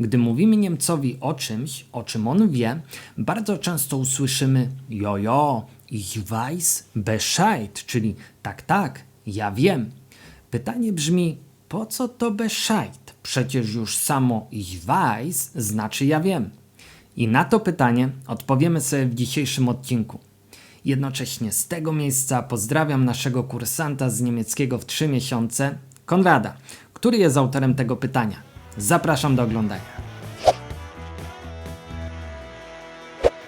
Gdy mówimy Niemcowi o czymś, o czym on wie, bardzo często usłyszymy jojo, ich weiß Bescheid, czyli tak, tak, ja wiem. Pytanie brzmi, po co to Bescheid? Przecież już samo ich weiß znaczy ja wiem. I na to pytanie odpowiemy sobie w dzisiejszym odcinku. Jednocześnie z tego miejsca pozdrawiam naszego kursanta z niemieckiego w 3 miesiące, Konrada, który jest autorem tego pytania. Zapraszam do oglądania.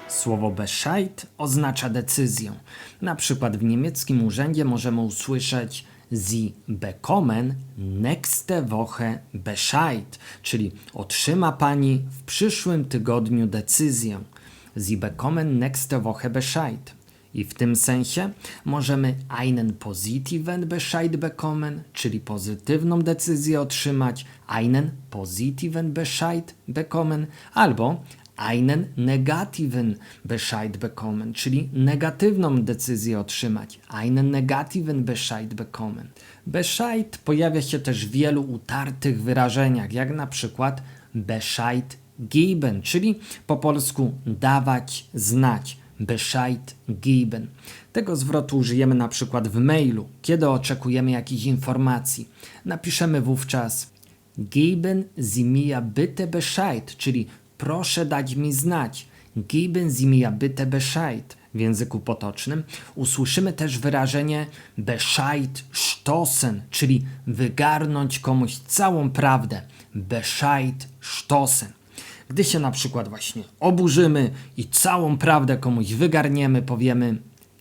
Słowo Bescheid oznacza decyzję. Na przykład w niemieckim urzędzie możemy usłyszeć Sie bekommen nächste Woche Bescheid, czyli otrzyma pani w przyszłym tygodniu decyzję. Sie bekommen nächste Woche Bescheid. I w tym sensie możemy einen positiven Bescheid bekommen, czyli pozytywną decyzję otrzymać, einen positiven Bescheid bekommen, albo einen negativen Bescheid bekommen, czyli negatywną decyzję otrzymać. Einen negativen Bescheid bekommen. Bescheid pojawia się też w wielu utartych wyrażeniach, jak na przykład Bescheid geben, czyli po polsku dawać znać. Bescheid geben. Tego zwrotu użyjemy na przykład w mailu, kiedy oczekujemy jakichś informacji. Napiszemy wówczas Geben Sie mir bitte Bescheid, czyli proszę dać mi znać. Geben Sie mir bitte Bescheid. W języku potocznym usłyszymy też wyrażenie Bescheid stoßen, czyli wygarnąć komuś całą prawdę. Bescheid stoßen. Gdy się na przykład właśnie oburzymy i całą prawdę komuś wygarniemy, powiemy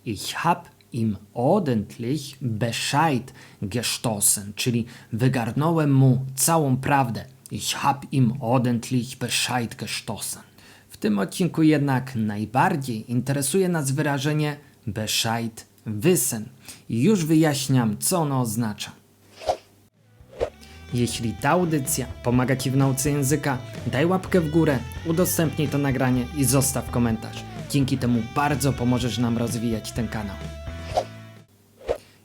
Ich hab im ordentlich Bescheid gestoßen, czyli wygarnąłem mu całą prawdę. Ich hab im ordentlich Bescheid gestoßen. W tym odcinku jednak najbardziej interesuje nas wyrażenie Bescheid wissen. I już wyjaśniam, co ono oznacza. Jeśli ta audycja pomaga Ci w nauce języka, daj łapkę w górę, udostępnij to nagranie i zostaw komentarz. Dzięki temu bardzo pomożesz nam rozwijać ten kanał.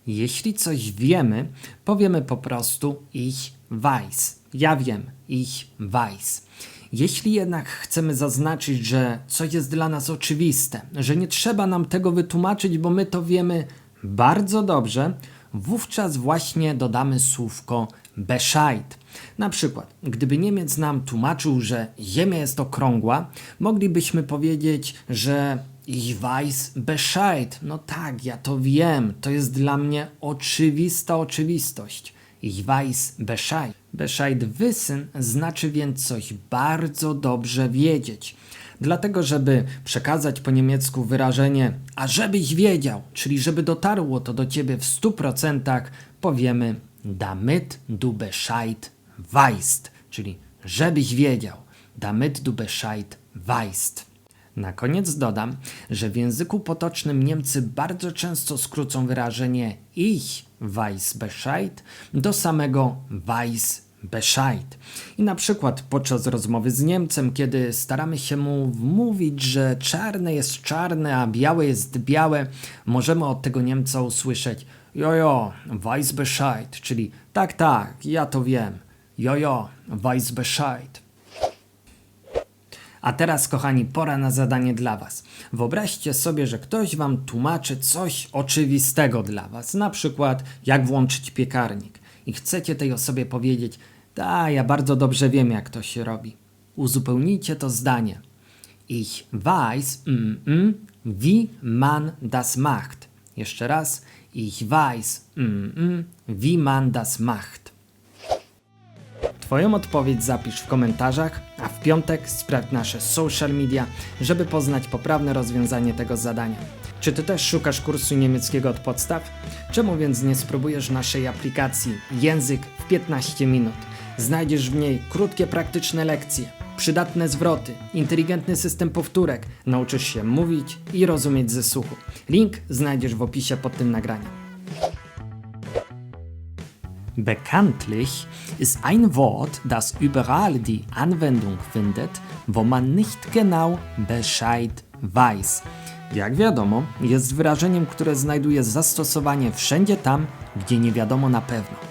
Jeśli coś wiemy, powiemy po prostu ich weiß. Ja wiem, ich weiß. Jeśli jednak chcemy zaznaczyć, że coś jest dla nas oczywiste, że nie trzeba nam tego wytłumaczyć, bo my to wiemy bardzo dobrze, wówczas właśnie dodamy słówko Bescheid. Na przykład, gdyby Niemiec nam tłumaczył, że Ziemia jest okrągła, moglibyśmy powiedzieć, że ich weiß Bescheid. No tak, ja to wiem, to jest dla mnie oczywista oczywistość. Ich weiß Bescheid. Bescheid wissen znaczy więc coś bardzo dobrze wiedzieć. Dlatego, żeby przekazać po niemiecku wyrażenie, a żebyś wiedział, czyli żeby dotarło to do ciebie w 100%, powiemy damit du Bescheid weißt, czyli żebyś wiedział, damit du Bescheid weißt. Na koniec dodam, że w języku potocznym Niemcy bardzo często skrócą wyrażenie ich weiß Bescheid do samego weiß Bescheid. I na przykład podczas rozmowy z Niemcem, kiedy staramy się mu wmówić, że czarne jest czarne, a białe jest białe, możemy od tego Niemca usłyszeć jojo, weiß Bescheid, czyli tak, tak, ja to wiem. Jojo, weiß Bescheid. A teraz, kochani, pora na zadanie dla Was. Wyobraźcie sobie, że ktoś Wam tłumaczy coś oczywistego dla Was, na przykład jak włączyć piekarnik, i chcecie tej osobie powiedzieć: Da, ja bardzo dobrze wiem, jak to się robi. Uzupełnijcie to zdanie. Ich weiß, mm, mm, wie man das macht. Jeszcze raz. Ich weiß, mm, mm, wie man das macht. Twoją odpowiedź zapisz w komentarzach, a w piątek sprawdź nasze social media, żeby poznać poprawne rozwiązanie tego zadania. Czy ty też szukasz kursu niemieckiego od podstaw? Czemu więc nie spróbujesz naszej aplikacji Język w 15 minut? Znajdziesz w niej krótkie, praktyczne lekcje, przydatne zwroty, inteligentny system powtórek, nauczysz się mówić i rozumieć ze słuchu. Link znajdziesz w opisie pod tym nagraniem. Bekanntlich ist ein Wort, das überall die Anwendung findet, wo man nicht genau Bescheid weiß. Jak wiadomo, jest wyrażeniem, które znajduje zastosowanie wszędzie tam, gdzie nie wiadomo na pewno.